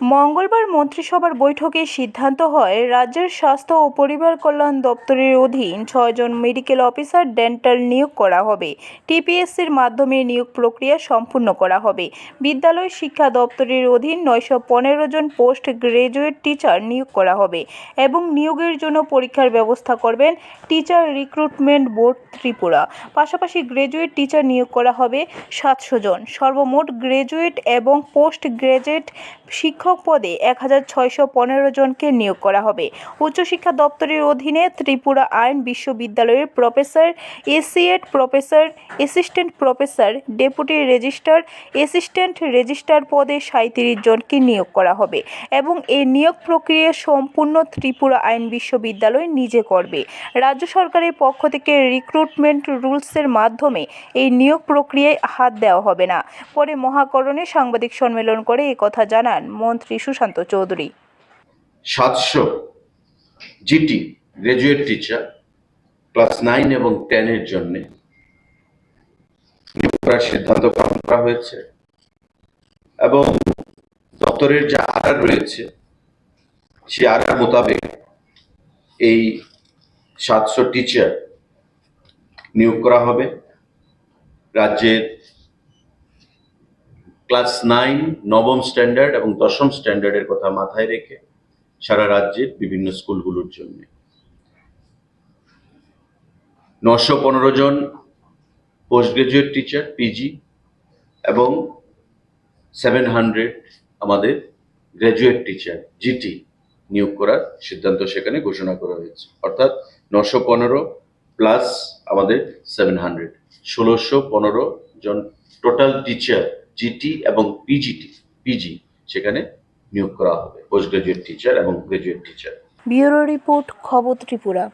মঙ্গলবার মন্ত্রিসভার বৈঠকে সিদ্ধান্ত হয়, রাজ্যের স্বাস্থ্য ও পরিবার কল্যাণ দপ্তরের অধীন ছয়জন মেডিকেল অফিসার ডেন্টাল নিয়োগ করা হবে। টিপিএসসির মাধ্যমে নিয়োগ প্রক্রিয়া সম্পূর্ণ করা হবে। বিদ্যালয় শিক্ষা দপ্তরের অধীন নয়শো পনেরো জন পোস্ট গ্রাজুয়েট টিচার নিয়োগ করা হবে এবং নিয়োগের জন্য পরীক্ষার ব্যবস্থা করবেন টিচার রিক্রুটমেন্ট বোর্ড ত্রিপুরা। পাশাপাশি গ্রাজুয়েট টিচার নিয়োগ করা হবে সাতশো জন। সর্বমোট গ্রাজুয়েট এবং পোস্ট গ্রাজুয়েট শিক্ষক পদে এক হাজার ছয়শো পনেরো জনকে নিয়োগ করা হবে। উচ্চশিক্ষা দপ্তরের অধীনে ত্রিপুরা আইন বিশ্ববিদ্যালয়ের professor associate professor, assistant professor, deputy registrar, assistant registrar পদে সাঁত্রিশ জনকে নিয়োগ করা হবে এবং এই নিয়োগ প্রক্রিয়া সম্পূর্ণ ত্রিপুরা আইন বিশ্ববিদ্যালয় নিজে করবে। রাজ্য সরকারের পক্ষ থেকে রিক্রুটমেন্ট রুলসের মাধ্যমে এই নিয়োগ প্রক্রিয়ায় হাত দেওয়া হবে না। পরে মহাকরণে সাংবাদিক সম্মেলন করে কথা জানান মন্ত্রী সুশান্ত চৌধুরী। সাতশো GT graduate teacher class nine এবং টেনের জন্য করার সিদ্ধান্ত গ্রহণ করা হয়েছে এবং দপ্তরের যা আর্ডার রয়েছে, সে আর্ডার মোতাবেক এই সাতশো টিচার নিয়োগ করা হবে। রাজ্যের ক্লাস নাইন, নবম স্ট্যান্ডার্ড এবং দশম স্ট্যান্ডার্ডের কথা মাথায় রেখে সারা রাজ্যের বিভিন্ন স্কুলগুলোর জন্য। নশো পনেরো জন পোস্ট গ্রাজুয়েট টিচার, পিজি, এবং সেভেন হান্ড্রেড আমাদের গ্র্যাজুয়েট টিচার, জিটি নিয়োগ করার সিদ্ধান্ত সেখানে ঘোষণা করা হয়েছে। অর্থাৎ নশো পনেরো প্লাস আমাদের সেভেন হান্ড্রেড। ষোলোশো পনেরো জন টোটাল টিচার জিটি এবং পিজিটি পিজি সেখানে নিয়োগ করা হবে পোস্ট গ্রাজুয়েট টিচার এবং গ্রাজুয়েট টিচার ব্যুরো রিপোর্ট খবর ত্রিপুরা